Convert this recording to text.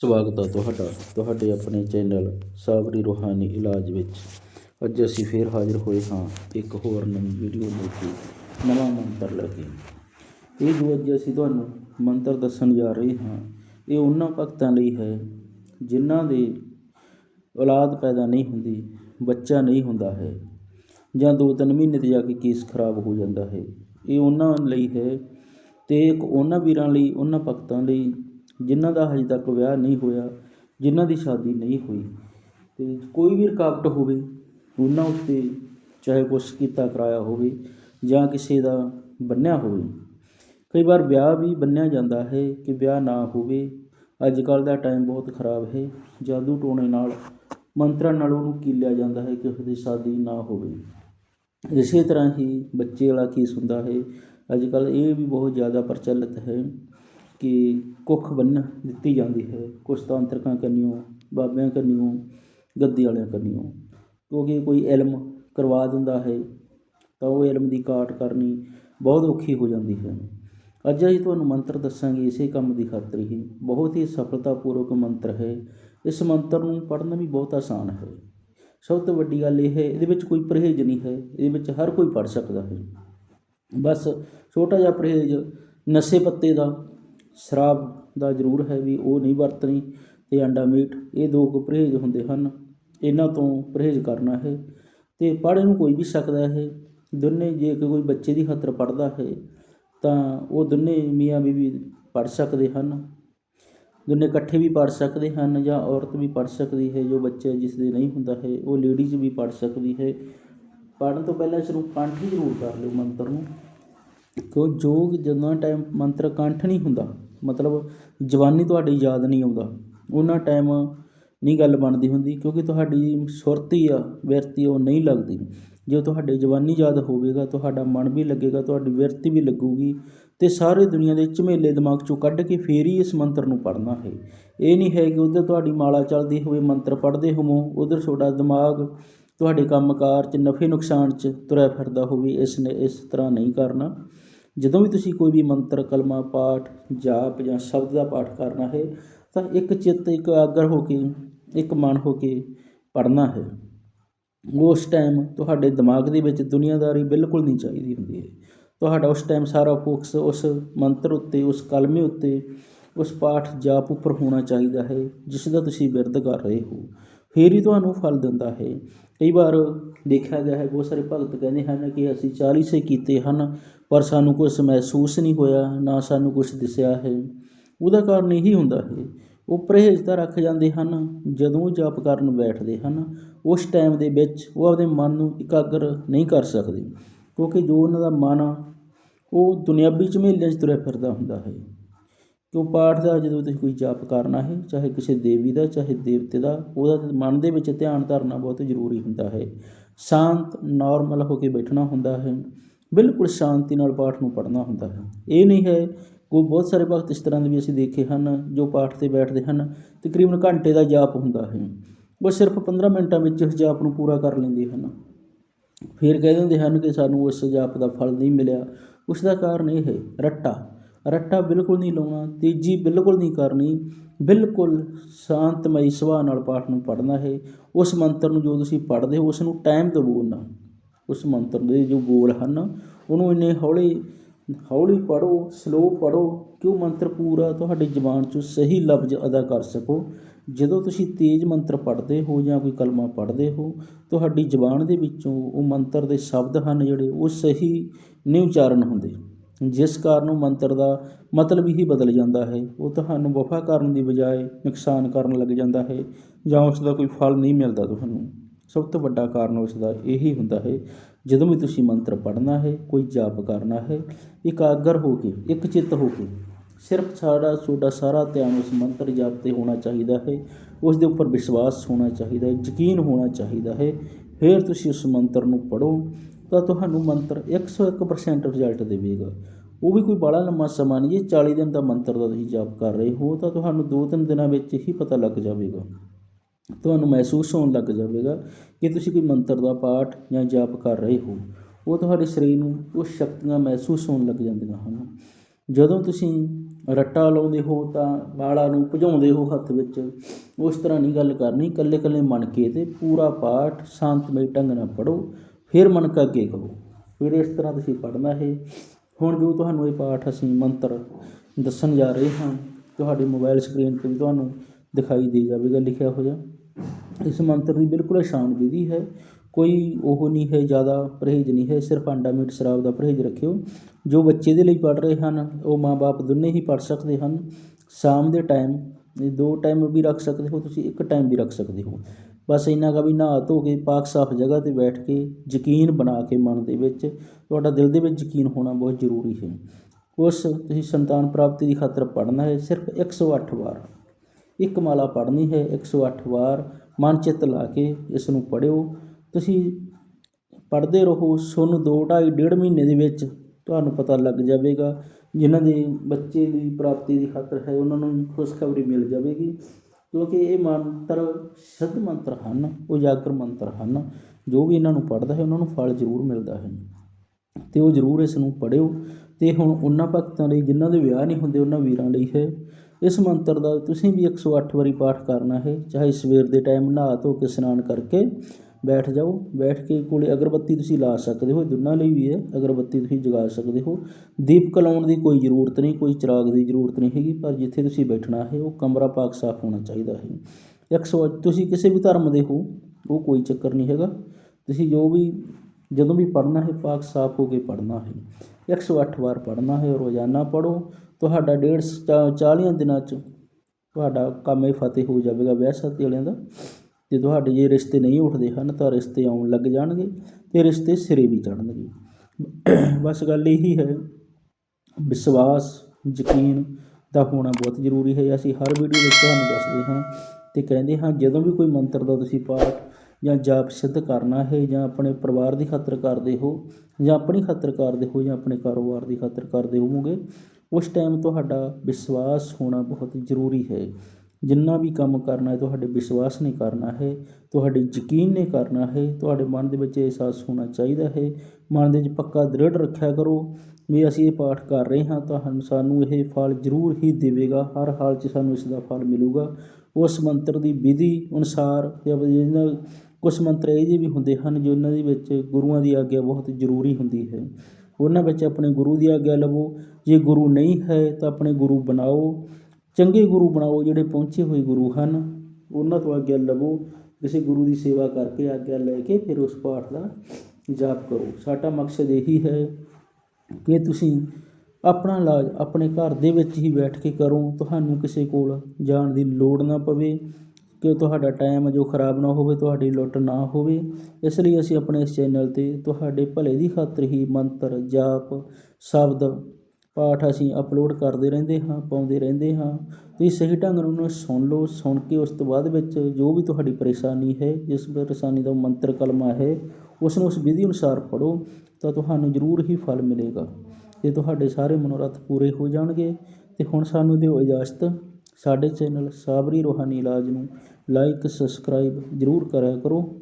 ਸਵਾਗਤ ਹੈ ਤੁਹਾਡਾ, ਤੁਹਾਡੇ ਆਪਣੇ ਚੈਨਲ ਸਾਬਰੀ ਰੂਹਾਨੀ ਇਲਾਜ ਵਿੱਚ। ਅੱਜ ਅਸੀਂ ਫੇਰ ਹਾਜ਼ਰ ਹੋਏ ਹਾਂ ਇੱਕ ਹੋਰ ਨਵੀਂ ਵੀਡੀਓ ਲੈ ਕੇ, ਨਵਾਂ ਮੰਤਰ ਲੈ ਕੇ। ਇਹ ਜੋ ਅੱਜ ਅਸੀਂ ਤੁਹਾਨੂੰ ਮੰਤਰ ਦੱਸਣ ਜਾ ਰਹੇ ਹਾਂ, ਇਹ ਉਹਨਾਂ ਭਗਤਾਂ ਲਈ ਹੈ ਜਿਨ੍ਹਾਂ ਦੇ ਔਲਾਦ ਪੈਦਾ ਨਹੀਂ ਹੁੰਦੀ, ਬੱਚਾ ਨਹੀਂ ਹੁੰਦਾ ਹੈ, ਜਾਂ ਦੋ ਤਿੰਨ ਮਹੀਨੇ ਤੇ ਜਾ ਕੇ ਕੇਸ ਖਰਾਬ ਹੋ ਜਾਂਦਾ ਹੈ। ਇਹ ਉਹਨਾਂ ਲਈ ਹੈ ਤੇ ਇੱਕ ਉਹਨਾਂ ਵੀਰਾਂ ਲਈ, ਉਹਨਾਂ ਭਗਤਾਂ ਲਈ ਜਿਨ੍ਹਾਂ ਦਾ ਹਜੇ ਤੱਕ ਵਿਆਹ ਨਹੀਂ ਹੋਇਆ, ਜਿਨ੍ਹਾਂ ਦੀ ਸ਼ਾਦੀ ਨਹੀਂ ਹੋਈ ਅਤੇ ਕੋਈ ਵੀ ਰੁਕਾਵਟ ਹੋਵੇ, ਉਹਨਾਂ ਉੱਤੇ ਚਾਹੇ ਕੁਛ ਕੀਤਾ, ਕਰਾਇਆ ਹੋਵੇ ਜਾਂ ਕਿਸੇ ਦਾ ਬੰਨਿਆ ਹੋਵੇ। ਕਈ ਵਾਰ ਵਿਆਹ ਵੀ ਬੰਨਿਆ ਜਾਂਦਾ ਹੈ ਕਿ ਵਿਆਹ ਨਾ ਹੋਵੇ। ਅੱਜ ਕੱਲ੍ਹ ਦਾ ਟਾਈਮ ਬਹੁਤ ਖਰਾਬ ਹੈ। ਜਾਦੂ ਟੋਣੇ ਨਾਲ, ਮੰਤਰਾਂ ਨਾਲ ਉਹਨੂੰ ਕੀਲਿਆ ਜਾਂਦਾ ਹੈ ਕਿ ਉਸਦੀ ਸ਼ਾਦੀ ਨਾ ਹੋਵੇ। ਇਸੇ ਤਰ੍ਹਾਂ ਹੀ ਬੱਚੇ ਵਾਲਾ ਕੇਸ ਹੁੰਦਾ ਹੈ। ਅੱਜ ਕੱਲ੍ਹ ਇਹ ਵੀ ਬਹੁਤ ਜ਼ਿਆਦਾ ਪ੍ਰਚਲਿਤ ਹੈ। ਕਿ ਕੁੱਖ ਬੰਨ੍ਹ ਦਿੱਤੀ ਜਾਂਦੀ ਹੈ। ਕੁਛ ਤਾਂਤਰਿਕਾਂ ਕੰਨਿਓ ਬਾਬਿਆਂ ਕੰਨਿਓ ਗੱਦੀ ਵਾਲਿਆਂ ਕੰਨਿਓ ਕਿਉਂਕਿ ਕੋਈ ਇਲਮ ਕਰਵਾ ਦਿੰਦਾ ਹੈ, ਤਾਂ ਉਹ ਇਲਮ ਦੀ ਘਾਟ ਕਰਨੀ ਬਹੁਤ ਔਖੀ ਹੋ ਜਾਂਦੀ ਹੈ। ਅੱਜ ਅਸੀਂ ਤੁਹਾਨੂੰ ਮੰਤਰ ਦੱਸਾਂਗੇ ਇਸੇ ਕੰਮ ਦੀ ਖਾਤਰ ਹੀ। ਬਹੁਤ ਹੀ ਸਫਲਤਾਪੂਰਵਕ ਮੰਤਰ ਹੈ। ਇਸ ਮੰਤਰ ਨੂੰ ਪੜ੍ਹਨਾ ਵੀ ਬਹੁਤ ਆਸਾਨ ਹੈ। ਸਭ ਤੋਂ ਵੱਡੀ ਗੱਲ ਇਹ ਹੈ, ਇਹਦੇ ਵਿੱਚ ਕੋਈ ਪਰਹੇਜ਼ ਨਹੀਂ ਹੈ। ਇਹਦੇ ਵਿੱਚ ਹਰ ਕੋਈ ਪੜ੍ਹ ਸਕਦਾ ਹੈ। ਬਸ ਛੋਟਾ ਜਿਹਾ ਪਰਹੇਜ਼, ਨਸ਼ੇ ਪੱਤੇ ਦਾ ਸ਼ਰਾਬ ਦਾ ਜ਼ਰੂਰ ਹੈ ਵੀ ਉਹ ਨਹੀਂ ਵਰਤਣੀ ਅਤੇ ਅੰਡਾ ਮੀਟ, ਇਹ ਦੋ ਕੁ ਪਰਹੇਜ਼ ਹੁੰਦੇ ਹਨ। ਇਹਨਾਂ ਤੋਂ ਪਰਹੇਜ਼ ਕਰਨਾ ਹੈ ਅਤੇ ਪੜ੍ਹ ਇਹਨੂੰ ਕੋਈ ਵੀ ਸਕਦਾ ਹੈ। ਦੋਨੇ ਜੇ ਕੋਈ ਬੱਚੇ ਦੀ ਖਾਤਰ ਪੜ੍ਹਦਾ ਹੈ ਤਾਂ ਉਹ ਦੋਨੇ ਮੀਆਂ ਬੀਵੀ ਪੜ੍ਹ ਸਕਦੇ ਹਨ। ਦੋਨੇ ਇਕੱਠੇ ਵੀ ਪੜ੍ਹ ਸਕਦੇ ਹਨ ਜਾਂ ਔਰਤ ਵੀ ਪੜ੍ਹ ਸਕਦੀ ਹੈ। ਜੋ ਬੱਚਾ ਜਿਸ ਦੇ ਨਹੀਂ ਹੁੰਦਾ ਹੈ, ਉਹ ਲੇਡੀਜ਼ ਵੀ ਪੜ੍ਹ ਸਕਦੀ ਹੈ। ਪੜ੍ਹਨ ਤੋਂ ਪਹਿਲਾਂ ਇਸ ਨੂੰ ਕੰਠ ਹੀ ਜ਼ਰੂਰ ਕਰ ਲਿਓ ਮੰਤਰ ਨੂੰ। ਕਿਉਂ? ਜੋ ਜਦੋਂ ਟਾਈਮ ਮੰਤਰ ਕੰਠ ਨਹੀਂ ਹੁੰਦਾ ਮਤਲਬ ਜਵਾਨੀ ਤੁਹਾਡੀ ਯਾਦ ਨਹੀਂ ਆਉਂਦਾ। ਉਹਨਾਂ ਟਾਈਮ ਨਹੀਂ ਗੱਲ ਬਣਦੀ ਹੁੰਦੀ ਕਿਉਂਕਿ ਤੁਹਾਡੀ ਸੁਰਤੀ ਆ, ਵਿਰਤੀ ਉਹ ਨਹੀਂ ਲੱਗਦੀ। ਜੇ ਤੁਹਾਡੇ ਜਵਾਨੀ ਯਾਦ ਹੋਵੇਗਾ, ਤੁਹਾਡਾ ਮਨ ਵੀ ਲੱਗੇਗਾ, ਤੁਹਾਡੀ ਵਿਰਤੀ ਵੀ ਲੱਗੂਗੀ ਅਤੇ ਸਾਰੇ ਦੁਨੀਆ ਦੇ ਝਮੇਲੇ ਦਿਮਾਗ ਚੋਂ ਕੱਢ ਕੇ ਫੇਰ ਹੀ ਇਸ ਮੰਤਰ ਨੂੰ ਪੜ੍ਹਨਾ ਹੈ। ਇਹ ਨਹੀਂ ਹੈ ਕਿ ਉੱਧਰ ਤੁਹਾਡੀ ਮਾਲਾ ਚੱਲਦੀ ਹੋਵੇ, ਮੰਤਰ ਪੜ੍ਹਦੇ ਹੋਵੋ, ਉੱਧਰ ਤੁਹਾਡਾ ਦਿਮਾਗ ਤੁਹਾਡੇ ਕੰਮਕਾਰ 'ਚ ਨਫੇ ਨੁਕਸਾਨ 'ਚ ਤੁਰਿਆ ਫਿਰਦਾ ਹੋਵੇ, ਇਸ ਨੇ ਇਸ ਤਰ੍ਹਾਂ ਨਹੀਂ ਕਰਨਾ। ਜਦੋਂ ਵੀ ਤੁਸੀਂ ਕੋਈ ਵੀ ਮੰਤਰ, ਕਲਮਾ, ਪਾਠ, ਜਾਪ ਜਾਂ ਸ਼ਬਦ ਦਾ ਪਾਠ ਕਰਨਾ ਹੈ, ਤਾਂ ਇੱਕ ਚਿੱਤ, ਇੱਕ ਆਗਰ ਹੋ ਕੇ, ਇੱਕ ਮਨ ਹੋ ਕੇ ਪੜ੍ਹਨਾ ਹੈ। ਉਸ ਟਾਈਮ ਤੁਹਾਡੇ ਦਿਮਾਗ ਦੇ ਵਿੱਚ ਦੁਨੀਆਦਾਰੀ ਬਿਲਕੁਲ ਨਹੀਂ ਚਾਹੀਦੀ ਹੁੰਦੀ ਹੈ। ਤੁਹਾਡਾ ਉਸ ਟਾਈਮ ਸਾਰਾ ਫੋਕਸ ਉਸ ਮੰਤਰ ਉੱਤੇ, ਉਸ ਕਲਮੇ ਉੱਤੇ, ਉਸ ਪਾਠ, ਜਾਪ ਉੱਪਰ ਹੋਣਾ ਚਾਹੀਦਾ ਹੈ, ਜਿਸ ਦਾ ਤੁਸੀਂ ਬਿਰਧ ਕਰ ਰਹੇ ਹੋ। ਫਿਰ ਹੀ ਤੁਹਾਨੂੰ ਫਲ ਦਿੰਦਾ ਹੈ। ਕਈ ਵਾਰ ਦੇਖਿਆ ਗਿਆ ਹੈ, ਬਹੁਤ ਸਾਰੇ ਭਗਤ ਕਹਿੰਦੇ ਹਨ ਕਿ ਅਸੀਂ 40 ਸੇ ਕੀਤੇ ਹਨ, ਪਰ ਸਾਨੂੰ ਕੁਛ ਮਹਿਸੂਸ ਨਹੀਂ ਹੋਇਆ, ਨਾ ਸਾਨੂੰ ਕੁਛ ਦਿਸਿਆ ਹੈ। ਉਹਦਾ ਕਾਰਨ ਇਹੀ ਹੁੰਦਾ ਹੈ, ਉਹ ਪਰਹੇਜ਼ ਤਾਂ ਰੱਖ ਜਾਂਦੇ ਹਨ, ਜਦੋਂ ਜਾਪ ਕਰਨ ਬੈਠਦੇ ਹਨ, ਉਸ ਟਾਈਮ ਦੇ ਵਿੱਚ ਉਹ ਆਪਦੇ ਮਨ ਨੂੰ ਇਕਾਗਰ ਨਹੀਂ ਕਰ ਸਕਦੇ, ਕਿਉਂਕਿ ਜੋ ਉਹਨਾਂ ਦਾ ਮਨ ਆ, ਉਹ ਦੁਨਿਆਵੀ ਝਮੇਲਿਆਂ 'ਚ ਤੁਰਿਆ ਫਿਰਦਾ ਹੁੰਦਾ ਹੈ। ਕਿਉਂ ਪਾਠ ਦਾ ਜਦੋਂ ਤੁਸੀਂ ਕੋਈ ਜਾਪ ਕਰਨਾ ਹੈ, ਚਾਹੇ ਕਿਸੇ ਦੇਵੀ ਦਾ, ਚਾਹੇ ਦੇਵਤੇ ਦਾ, ਉਹਦਾ ਮਨ ਦੇ ਵਿੱਚ ਧਿਆਨ ਧਰਨਾ ਬਹੁਤ ਜ਼ਰੂਰੀ ਹੁੰਦਾ ਹੈ। ਸ਼ਾਂਤ ਨਾਰਮਲ ਹੋ ਕੇ ਬੈਠਣਾ ਹੁੰਦਾ ਹੈ। ਬਿਲਕੁਲ ਸ਼ਾਂਤੀ ਨਾਲ ਪਾਠ ਨੂੰ ਪੜ੍ਹਨਾ ਹੁੰਦਾ ਹੈ। ਇਹ ਨਹੀਂ ਹੈ ਕੋਈ ਬਹੁਤ ਸਾਰੇ ਭਗਤ ਇਸ ਤਰ੍ਹਾਂ ਦੇ ਵੀ ਅਸੀਂ ਦੇਖੇ ਹਨ, ਜੋ ਪਾਠ ਤੇ ਬੈਠਦੇ ਹਨ, ਤਕਰੀਬਨ ਘੰਟੇ ਦਾ ਜਾਪ ਹੁੰਦਾ ਹੈ। ਉਹ ਸਿਰਫ 15 ਮਿੰਟਾਂ ਵਿੱਚ ਇਸ ਜਾਪ ਨੂੰ ਪੂਰਾ ਕਰ ਲੈਂਦੇ ਹਨ। ਫਿਰ ਕਹਿ ਦਿੰਦੇ ਹਨ ਕਿ ਸਾਨੂੰ ਉਸ ਜਾਪ ਦਾ ਫਲ ਨਹੀਂ ਮਿਲਿਆ। ਉਸ ਦਾ ਕਾਰਨ ਇਹ ਹੈ, ਰੱਟਾ। ਰੱਟਾ ਬਿਲਕੁਲ ਨਹੀਂ ਲਾਉਣਾ, ਤੇਜ਼ੀ ਬਿਲਕੁਲ ਨਹੀਂ ਕਰਨੀ, ਬਿਲਕੁਲ ਸ਼ਾਂਤਮਈ ਸੁਭਾਅ ਨਾਲ ਪਾਠ ਨੂੰ ਪੜ੍ਹਨਾ ਹੈ ਉਸ ਮੰਤਰ ਨੂੰ ਜੋ ਤੁਸੀਂ ਪੜ੍ਹਦੇ ਹੋ ਉਸ ਨੂੰ ਟਾਈਮ ਤੋਂ ਬੋਲਣਾ ਉਸ ਮੰਤਰ ਦੇ ਜੋ ਬੋਲ ਹਨ, ਉਹਨੂੰ ਇੰਨੇ ਹੌਲੀ ਹੌਲੀ ਪੜੋ ਸਲੋ ਪੜੋ ਕਿ ਉਹ ਮੰਤਰ ਪੂਰਾ ਤੁਹਾਡੀ ਜ਼ੁਬਾਨ 'ਚੋਂ ਸਹੀ ਲਫ਼ਜ਼ ਅਦਾ ਕਰ ਸਕੋ? ਜਦੋਂ ਤੁਸੀਂ ਤੇਜ਼ ਮੰਤਰ ਪੜ੍ਹਦੇ ਹੋ ਜਾਂ ਕੋਈ ਕਲਮਾ ਪੜ੍ਹਦੇ ਹੋ, ਤੁਹਾਡੀ ਜ਼ੁਬਾਨ ਦੇ ਵਿੱਚੋਂ ਉਹ ਮੰਤਰ ਦੇ ਸ਼ਬਦ ਹਨ ਜਿਹੜੇ, ਉਹ ਸਹੀ ਨਹੀਂ ਉਚਾਰਨ ਹੁੰਦੇ। ਜਿਸ ਕਾਰਨ ਉਹ ਮੰਤਰ ਦਾ ਮਤਲਬ ਹੀ ਬਦਲ ਜਾਂਦਾ ਹੈ। ਉਹ ਤੁਹਾਨੂੰ ਵਫਾ ਕਰਨ ਦੀ ਬਜਾਏ ਨੁਕਸਾਨ ਕਰਨ ਲੱਗ ਜਾਂਦਾ ਹੈ ਜਾਂ ਉਸ ਦਾ ਕੋਈ ਫਲ ਨਹੀਂ ਮਿਲਦਾ ਤੁਹਾਨੂੰ। ਸਭ ਤੋਂ ਵੱਡਾ ਕਾਰਨ ਉਸ ਦਾ ਇਹੀ ਹੁੰਦਾ ਹੈ, ਜਦੋਂ ਵੀ ਤੁਸੀਂ ਮੰਤਰ ਪੜ੍ਹਨਾ ਹੈ, ਕੋਈ ਜਾਪ ਕਰਨਾ ਹੈ, ਇਕਾਗਰ ਹੋ ਕੇ ਇੱਕ ਚਿੱਤ ਹੋ ਕੇ, ਸਿਰਫ ਸਾਡਾ, ਤੁਹਾਡਾ ਸਾਰਾ ਧਿਆਨ ਉਸ ਮੰਤਰ ਜਾਪ ਤੇ ਹੋਣਾ ਚਾਹੀਦਾ ਹੈ, ਉਸ ਦੇ ਉੱਪਰ ਵਿਸ਼ਵਾਸ ਹੋਣਾ ਚਾਹੀਦਾ ਹੈ, ਯਕੀਨ ਹੋਣਾ ਚਾਹੀਦਾ ਹੈ, ਫਿਰ ਤੁਸੀਂ ਉਸ ਮੰਤਰ ਨੂੰ ਪੜੋ ਤਾਂ ਤੁਹਾਨੂੰ ਮੰਤਰ 101% ਰਿਜ਼ਲਟ ਦੇਵੇਗਾ। ਉਹ ਵੀ ਕੋਈ ਬੜਾ ਲੰਮਾ ਸਮਾਂ ਨਹੀਂ ਜੇ 40 ਦਿਨ ਦਾ ਮੰਤਰ ਦਾ ਤੁਸੀਂ ਜਾਪ ਕਰ ਰਹੇ ਹੋ, ਤਾਂ ਤੁਹਾਨੂੰ 2-3 ਦਿਨਾਂ ਵਿੱਚ ਹੀ ਪਤਾ ਲੱਗ ਜਾਵੇਗਾ। ਤੁਹਾਨੂੰ ਮਹਿਸੂਸ ਹੋਣ ਲੱਗ ਜਾਵੇਗਾ ਕਿ ਤੁਸੀਂ ਕੋਈ ਮੰਤਰ ਦਾ ਪਾਠ ਜਾਂ ਜਾਪ ਕਰ ਰਹੇ ਹੋ। ਉਹ ਤੁਹਾਡੇ ਸਰੀਰ ਨੂੰ ਉਹ ਸ਼ਕਤੀਆਂ ਮਹਿਸੂਸ ਹੋਣ ਲੱਗ ਜਾਂਦੀਆਂ ਹਨ। ਜਦੋਂ ਤੁਸੀਂ ਰੱਟਾ ਲਾਉਂਦੇ ਹੋ ਤਾਂ ਵਾਲਾਂ ਨੂੰ ਭਜਾਉਂਦੇ ਹੋ ਹੱਥ ਵਿੱਚ, ਉਸ ਤਰ੍ਹਾਂ ਨਹੀਂ ਗੱਲ ਕਰਨੀ। ਇਕੱਲੇ ਇਕੱਲੇ ਮਨ ਕੇ ਤੇ ਪੂਰਾ ਪਾਠ ਸ਼ਾਂਤਮਈ ਢੰਗ ਨਾਲ ਪੜੋ ਫਿਰ ਮਨ ਕਾ ਅੱਗੇ ਕਰੋ ਫਿਰ ਇਸ ਤਰ੍ਹਾਂ ਤੁਸੀਂ ਪੜ੍ਹਨਾ ਹੈ। ਹੁਣ ਜੋ ਤੁਹਾਨੂੰ ਇਹ ਪਾਠ ਅਸੀਂ ਮੰਤਰ ਦੱਸਣ ਜਾ ਰਹੇ ਹਾਂ, ਤੁਹਾਡੇ ਮੋਬਾਈਲ ਸਕਰੀਨ ਤੇ ਵੀ ਤੁਹਾਨੂੰ ਦਿਖਾਈ ਦੇ ਜਾਵੇਗਾ ਲਿਖਿਆ ਹੋਇਆ। ਇਸ ਮੰਤਰ ਦੀ ਬਿਲਕੁਲ ਆਸਾਨ ਵਿਧੀ ਹੈ। ਕੋਈ ਉਹ ਨਹੀਂ ਹੈ, ਜ਼ਿਆਦਾ ਪਰਹੇਜ਼ ਨਹੀਂ ਹੈ। ਸਿਰਫ ਅੰਡਾ ਮੀਟ ਸ਼ਰਾਬ ਦਾ ਪਰਹੇਜ਼ ਰੱਖਿਓ। ਜੋ ਬੱਚੇ ਦੇ ਲਈ ਪੜ੍ਹ ਰਹੇ ਹਨ, ਉਹ ਮਾਪੇ ਦੋਨੇ ਹੀ ਪੜ੍ਹ ਸਕਦੇ ਹਨ। ਸ਼ਾਮ ਦੇ ਟਾਈਮ ਇਹ ਦੋ ਟਾਈਮ ਵੀ ਰੱਖ ਸਕਦੇ ਹੋ, ਤੁਸੀਂ ਇੱਕ ਟਾਈਮ ਵੀ ਰੱਖ ਸਕਦੇ ਹੋ। ਬਸ ਇੰਨਾ ਕਾ ਵੀ ਨਹਾ ਧੋ ਕੇ ਪਾਕ ਸਾਫ਼ ਜਗ੍ਹਾ ਤੇ ਬੈਠ ਕੇ ਯਕੀਨ ਬਣਾ ਕੇ ਮਨ ਦੇ ਵਿੱਚ ਤੁਹਾਡਾ ਦਿਲ ਦੇ ਵਿੱਚ ਯਕੀਨ ਹੋਣਾ ਬਹੁਤ ਜ਼ਰੂਰੀ ਹੈ। ਉਸ ਤੁਸੀਂ ਸੰਤਾਨ ਪ੍ਰਾਪਤੀ ਦੀ ਖਾਤਰ ਪੜ੍ਹਨਾ ਹੈ, ਸਿਰਫ 108 ਵਾਰ। ਇੱਕ ਮਾਲਾ ਪੜ੍ਹਨੀ ਹੈ 108 ਵਾਰ ਮਨ ਚਿੱਤ ਲਾ ਕੇ ਇਸ ਨੂੰ ਪੜ੍ਹਿਓ। ਤੁਸੀਂ ਪੜ੍ਹਦੇ ਰਹੋ ਤੁਹਾਨੂੰ ਦੋ ਢਾਈ ਡੇਢ ਮਹੀਨੇ ਦੇ ਵਿੱਚ ਤੁਹਾਨੂੰ ਪਤਾ ਲੱਗ ਜਾਵੇਗਾ। ਜਿਨ੍ਹਾਂ ਦੇ ਬੱਚੇ ਦੀ ਪ੍ਰਾਪਤੀ ਦੀ ਖਾਤਰ ਹੈ, ਉਹਨਾਂ ਨੂੰ ਖੁਸ਼ਖਬਰੀ ਮਿਲ ਜਾਵੇਗੀ। ਕਿਉਂਕਿ ਇਹ ਮੰਤਰ ਸਿੱਧ ਮੰਤਰ ਹਨ, ਉਜਾਗਰ ਮੰਤਰ ਹਨ। ਜੋ ਵੀ ਇਹਨਾਂ ਨੂੰ ਪੜ੍ਹਦਾ ਹੈ, ਉਹਨਾਂ ਨੂੰ ਫਲ ਜ਼ਰੂਰ ਮਿਲਦਾ ਹੈ। ਤੇ ਉਹ ਜ਼ਰੂਰ ਇਸ ਨੂੰ ਪੜ੍ਹਿਓ। ਤੇ ਹੁਣ ਉਹਨਾਂ ਭਗਤਾਂ ਲਈ ਜਿਨ੍ਹਾਂ ਦੇ ਵਿਆਹ ਨਹੀਂ ਹੁੰਦੇ, ਉਹਨਾਂ ਵੀਰਾਂ ਲਈ ਹੈ। ਇਸ ਮੰਤਰ ਦਾ ਤੁਸੀਂ ਵੀ 108 ਵਾਰੀ ਪਾਠ ਕਰਨਾ ਹੈ, ਚਾਹੇ ਸਵੇਰ ਦੇ ਟਾਈਮ ਨਹਾ ਧੋ ਕੇ, ਇਸ਼ਨਾਨ ਕਰਕੇ। ਬੈਠ ਜਾਓ, ਬੈਠ ਕੇ ਕੋਲੇ ਅਗਰਬੱਤੀ ਤੁਸੀਂ ਲਾ ਸਕਦੇ ਹੋ ਦੋਨਾਂ ਲਈ ਵੀ ਹੈ, ਅਗਰਬੱਤੀ ਤੁਸੀਂ ਜਗਾ ਸਕਦੇ ਹੋ। ਦੀਪਕ ਲਾਉਣ ਦੀ ਕੋਈ ਜ਼ਰੂਰਤ ਨਹੀਂ, ਕੋਈ ਚਿਰਾਗ ਦੀ ਜ਼ਰੂਰਤ ਨਹੀਂ ਹੈਗੀ, ਪਰ ਜਿੱਥੇ ਤੁਸੀਂ ਬੈਠਣਾ ਹੈ, ਉਹ ਕਮਰਾ ਪਾਕ ਸਾਫ਼ ਹੋਣਾ ਚਾਹੀਦਾ ਹੈ। 108 ਤੁਸੀਂ ਕਿਸੇ ਵੀ ਧਰਮ ਦੇ ਹੋ, ਉਹ ਕੋਈ ਚੱਕਰ ਨਹੀਂ ਹੈਗਾ। ਤੁਸੀਂ ਜੋ ਵੀ, ਜਦੋਂ ਵੀ ਪੜ੍ਹਨਾ ਹੈ, ਪਾਕ ਸਾਫ਼ ਹੋ ਕੇ ਪੜ੍ਹਨਾ ਹੈ। 108 ਵਾਰ ਪੜ੍ਹਨਾ ਹੈ, ਰੋਜ਼ਾਨਾ ਪੜੋ ਤੁਹਾਡਾ ਡੇਢ ਸੌ ਚਾਲੀਆਂ ਦਿਨਾਂ 'ਚ ਤੁਹਾਡਾ ਕੰਮ ਹੀ ਫਤਿਹ ਹੋ ਜਾਵੇਗਾ, ਵਿਆਹ ਸ਼ਾਦੀ ਵਾਲਿਆਂ ਦਾ। ਤੇ ਤੁਹਾਡੇ ਜੇ ਰਿਸ਼ਤੇ ਨਹੀਂ ਉੱਠਦੇ ਹਨ ਤਾਂ ਰਿਸ਼ਤੇ ਆਉਣ ਲੱਗ ਜਾਣਗੇ ਅਤੇ ਰਿਸ਼ਤੇ ਸਿਰੇ ਵੀ ਚੜਨਗੇ ਬਸ ਗੱਲ ਇਹੀ ਹੈ, ਵਿਸ਼ਵਾਸ, ਯਕੀਨ ਦਾ ਹੋਣਾ ਬਹੁਤ ਜ਼ਰੂਰੀ ਹੈ। ਅਸੀਂ ਹਰ ਵੀਡੀਓ ਵਿੱਚ ਤੁਹਾਨੂੰ ਦੱਸਦੇ ਹਾਂ ਅਤੇ ਕਹਿੰਦੇ ਹਾਂ, ਜਦੋਂ ਵੀ ਕੋਈ ਮੰਤਰ ਦਾ ਤੁਸੀਂ ਪਾਠ ਜਾਂ ਜਾਪ ਸਿੱਧ ਕਰਨਾ ਹੈ ਜਾਂ ਆਪਣੇ ਪਰਿਵਾਰ ਦੀ ਖਾਤਰ ਕਰਦੇ ਹੋ ਜਾਂ ਆਪਣੀ ਖਾਤਰ ਕਰਦੇ ਹੋ ਜਾਂ ਆਪਣੇ ਕਾਰੋਬਾਰ ਦੀ ਖਾਤਰ ਕਰਦੇ ਹੋਵੋਗੇ, ਉਸ ਟਾਈਮ ਤੁਹਾਡਾ ਵਿਸ਼ਵਾਸ ਹੋਣਾ ਬਹੁਤ ਜ਼ਰੂਰੀ ਹੈ। ਜਿੰਨਾ ਵੀ ਕੰਮ ਕਰਨਾ ਹੈ, ਤੁਹਾਡੇ ਵਿਸ਼ਵਾਸ ਨੇ ਕਰਨਾ ਹੈ, ਤੁਹਾਡੇ ਯਕੀਨ ਨੇ ਕਰਨਾ ਹੈ, ਤੁਹਾਡੇ ਮਨ ਦੇ ਵਿੱਚ ਇਹ ਅਹਿਸਾਸ ਹੋਣਾ ਚਾਹੀਦਾ ਹੈ। ਮਨ ਦੇ ਵਿੱਚ ਪੱਕਾ ਦ੍ਰਿੜ ਰੱਖਿਆ ਕਰੋ। ਵੀ ਅਸੀਂ ਇਹ ਪਾਠ ਕਰ ਰਹੇ ਹਾਂ ਤੁਹਾਨੂੰ ਸਾਨੂੰ ਸਾਨੂੰ ਇਹ ਫਲ ਜ਼ਰੂਰ ਹੀ ਦੇਵੇਗਾ। ਹਰ ਹਾਲ 'ਚ ਸਾਨੂੰ ਇਸ ਦਾ ਫਲ ਮਿਲੂਗਾ। ਉਸ ਮੰਤਰ ਦੀ ਵਿਧੀ ਅਨੁਸਾਰ ਜਾਂ ਜਿਹਨਾਂ ਕੁਝ ਮੰਤਰ ਇਹ ਜਿਹੇ ਵੀ ਹੁੰਦੇ ਹਨ, ਜੋ ਉਹਨਾਂ ਦੇ ਵਿੱਚ ਗੁਰੂਆਂ ਦੀ ਆਗਿਆ ਬਹੁਤ ਜ਼ਰੂਰੀ ਹੁੰਦੀ ਹੈ। ਉਹਨਾਂ ਵਿੱਚ ਆਪਣੇ ਗੁਰੂ ਦੀ ਆਗਿਆ ਲਵੋ। ਜੇ ਗੁਰੂ ਨਹੀਂ ਹੈ, ਤਾਂ ਆਪਣੇ ਗੁਰੂ ਬਣਾਓ। ਚੰਗੇ ਗੁਰੂ ਬਣਾਓ, ਜਿਹੜੇ ਪਹੁੰਚੇ ਹੋਏ ਗੁਰੂ ਹਨ, ਉਹਨਾਂ ਤੋਂ ਆਗਿਆ ਲਵੋ, ਕਿਸੇ ਗੁਰੂ ਦੀ ਸੇਵਾ ਕਰਕੇ ਆਗਿਆ ਲੈ ਕੇ ਫਿਰ ਉਸ ਪਾਠ ਦਾ ਜਾਪ ਕਰੋ। ਸਾਡਾ ਮਕਸਦ ਇਹੀ ਹੈ ਕਿ ਤੁਸੀਂ ਆਪਣਾ ਇਲਾਜ ਆਪਣੇ ਘਰ ਦੇ ਵਿੱਚ ਹੀ ਬੈਠ ਕੇ ਕਰੋ, ਤੁਹਾਨੂੰ ਕਿਸੇ ਕੋਲ ਜਾਣ ਦੀ ਲੋੜ ਨਾ ਪਵੇ, ਕਿ ਤੁਹਾਡਾ ਟਾਈਮ ਜੋ ਖਰਾਬ ਨਾ ਹੋਵੇ, ਤੁਹਾਡੀ ਲੁੱਟ ਨਾ ਹੋਵੇ। ਇਸ ਲਈ ਅਸੀਂ ਆਪਣੇ ਇਸ ਚੈਨਲ ਤੇ ਤੁਹਾਡੇ ਭਲੇ ਦੀ ਖਾਤਰ ਹੀ ਮੰਤਰ, ਜਾਪ, ਸ਼ਬਦ ਪਾਠ ਅਸੀਂ ਅਪਲੋਡ ਕਰਦੇ ਰਹਿੰਦੇ ਹਾਂ, ਪਾਉਂਦੇ ਰਹਿੰਦੇ ਹਾਂ। ਤੁਸੀਂ ਸਹੀ ਢੰਗ ਨਾਲ ਉਹਨੂੰ ਸੁਣ ਲਓ, ਸੁਣ ਕੇ ਉਸ ਤੋਂ ਬਾਅਦ ਵਿੱਚ ਜੋ ਵੀ ਤੁਹਾਡੀ ਪਰੇਸ਼ਾਨੀ ਹੈ, ਜਿਸ ਪਰੇਸ਼ਾਨੀ ਦਾ ਮੰਤਰ ਕਲਮਾ ਹੈ ਉਸ ਨੂੰ ਉਸ ਵਿਧੀ ਅਨੁਸਾਰ ਪੜੋ ਤਾਂ ਤੁਹਾਨੂੰ ਜ਼ਰੂਰ ਹੀ ਫਲ ਮਿਲੇਗਾ। ਤੇ ਤੁਹਾਡੇ ਸਾਰੇ ਮਨੋਰਥ ਪੂਰੇ ਹੋ ਜਾਣਗੇ, ਤੇ ਹੁਣ ਸਾਨੂੰ ਦਿਓ ਇਜਾਜ਼ਤ। ਸਾਡੇ ਚੈਨਲ ਸਾਬਰੀ ਰੋਹਾਨੀ ਇਲਾਜ ਨੂੰ ਲਾਈਕ ਸਬਸਕ੍ਰਾਈਬ ਜ਼ਰੂਰ ਕਰਿਆ ਕਰੋ।